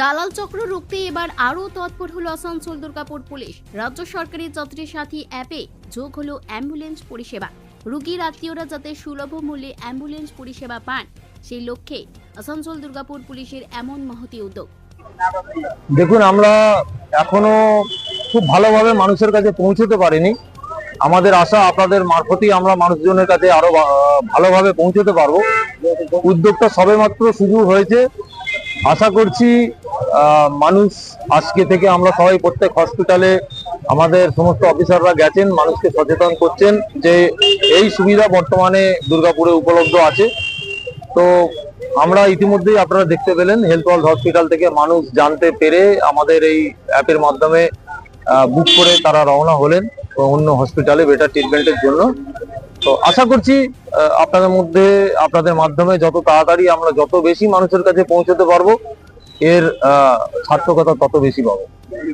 দালাল চক্র রুখতে এবার আরও তৎপর হলো আসানসোল দুর্গাপুর পুলিশ। রাজ্য সরকারি যাত্রী সাথী অ্যাপে যোগ হলো অ্যাম্বুলেন্স পরিষেবা। রুগীর আত্মীয়রা যাতে সুলভ মূল্যে অ্যাম্বুলেন্স পরিষেবা পান, সেই লক্ষ্যে আসানসোল দুর্গাপুর পুলিশের এমন মহতি উদ্যোগ। দেখুন, আমরা এখনও খুব ভালোভাবে মানুষের কাছে পৌঁছতে পারিনি। আমাদের আশা, আপনাদের মারফতেই আমরা মানুষজনের কাছে আরও ভালোভাবে পৌঁছতে পারব। উদ্যোগটা সবেমাত্র শুরু হয়েছে। আশা করছি মানুষ আজকে থেকে আমরা সবাই প্রত্যেক হসপিটালে আমাদের সমস্ত অফিসাররা গেছেন, মানুষকে সচেতন করছেন যে এই সুবিধা বর্তমানে দুর্গাপুরে উপলব্ধ আছে। তো আমরা ইতিমধ্যেই আপনারা দেখতে পেলেন হেলথ ওয়ার্ল্ড হসপিটাল থেকে মানুষ জানতে পেরে আমাদের এই অ্যাপের মাধ্যমে বুক করে তারা রওনা হলেন অন্য হসপিটালে বেটার ট্রিটমেন্টের জন্য। তো আশা করছি আপনাদের মধ্যে, আপনাদের মাধ্যমে যত তাড়াতাড়ি আমরা যত বেশি মানুষের কাছে পৌঁছতে পারব এর সার্থকতা তত বেশি পাবো।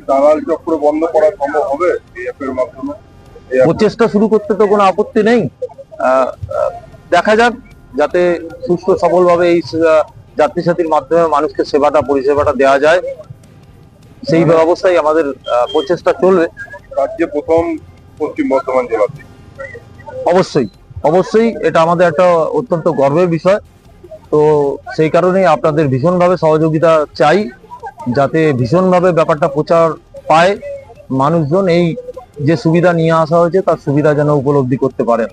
দালাল চক্র বন্ধ করা সম্ভব হবে এই অ্যাপের মাধ্যমে? প্রচেষ্টা শুরু করতে তো কোনো আপত্তি নেই। দেখা যাক যাতে সুস্থ সবলভাবে এই যাত্রী সাথীর মাধ্যমে মানুষকে সেবাটা পরিষেবাটা দেওয়া যায়। সেই ব্যবস্থায় আমাদের প্রচেষ্টা চলবে। রাজ্যে প্রথম পশ্চিম বর্ধমান জেলাতে। অবশ্যই অবশ্যই এটা আমাদের একটা অত্যন্ত গর্বের বিষয়। তো সেই কারণেই আপনাদের ভীষণভাবে সহযোগিতা চাই, যাতে ভীষণভাবে ব্যাপারটা প্রচার পায় মানুষজন। এই যে সুবিধা নিয়ে আসা হয়েছে, তার সুবিধা যেন উপলব্ধি করতে পারেন।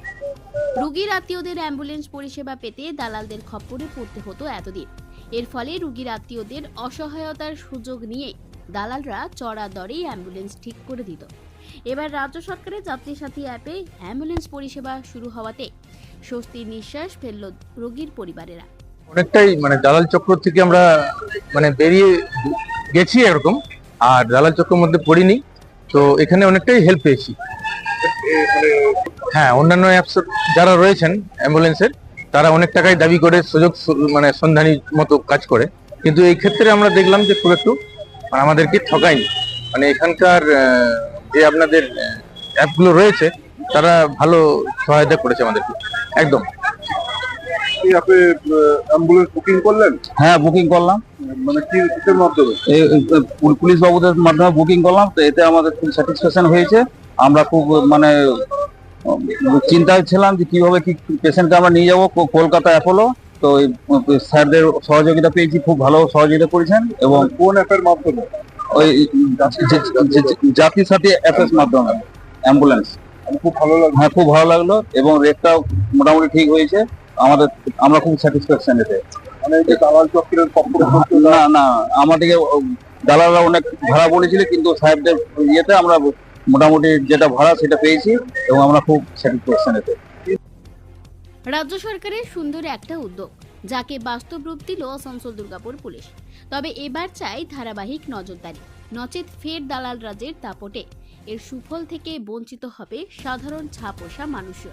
রুগীর আত্মীয়দের অ্যাম্বুলেন্স পরিষেবা পেতে দালালদের খপ্পরে পড়তে হতো এতদিন। এর ফলে রুগীর আত্মীয়দের অসহায়তার সুযোগ নিয়ে দালালরা চড়া দরেই অ্যাম্বুলেন্স ঠিক করে দিত। এবার রাজ্য সরকারের যাত্রী সাথী অ্যাপে অ্যাম্বুলেন্স পরিষেবা শুরু হওয়াতে স্বস্তির নিঃশ্বাস ফেলল রোগীর পরিবারেরা। অনেকটাই মানে দালাল চক্র থেকে আমরা মানে বেরিয়ে গেছি এরকম, আর দালাল চক্রের মধ্যে পড়িনি। তো এখানে অনেকটাই হেল্প পেয়েছি। হ্যাঁ অন্যান্য অ্যাপস যারা রয়েছেন অ্যাম্বুলেন্সের তারা অনেক টাকাই দাবি করে, সুযোগ মানে সন্ধানী মতো কাজ করে। কিন্তু এই ক্ষেত্রে আমরা দেখলাম যে খুব একটু মানে আমাদেরকে ঠকায়নি। মানে এখানকার যে আপনাদের অ্যাপগুলো রয়েছে, তারা ভালো সহায়তা করেছে আমাদেরকে। একদম। এই অ্যাপে অ্যাম্বুলেন্স বুকিং করলেন? হ্যাঁ বুকিং করলাম। মানে কি কিসের মাধ্যমে? পুলিশ বাবুদের মাধ্যমে বুকিং করলাম। তো এতে আমাদের খুব স্যাটিসফ্যাকশন হয়েছে। আমরা খুব মানে চিন্তায় ছিলাম যে কীভাবে কি পেশেন্টকে আমরা নিয়ে যাব। কলকাতা অ্যাপোলো। তো স্যারদের সহযোগিতা পেয়েছি খুব ভালো সহযোগিতা করেছেন এবং কোন অ্যাপের মাধ্যমে? ওই যে- যে- যে- জাতি সাথী অ্যাপের মাধ্যমে অ্যাম্বুলেন্স খুব ভালো লাগল। হ্যাঁ খুব ভালো লাগল এবং রেটটাও মোটামুটি ঠিক হয়েছে। আমাদের আমরা খুব স্যাটিসফ্যাকশন এতে মানে এই যে দালাল চক্রের পক্ষ না না আমাদেরকে দালালরা অনেক ভাড়া বলেছিল কিন্তু সাহেবদের ইয়েতে আমরা মোটামুটি যেটা ভাড়া সেটা পেয়েছি এবং আমরা খুব স্যাটিসফ্যাকশন এতে রাজ্য সরকারের সুন্দর একটা উদ্যোগ যাকে বাস্তব রূপ দিল আসানসোল দুর্গাপুর পুলিশ। তবে এবার চাই ধারাবাহিক নজরদারি নচেত ফের দালাল রাজের দাপটে। এর সুফল থেকে বঞ্চিত হবে সাধারণ ছাপোষা মানুষও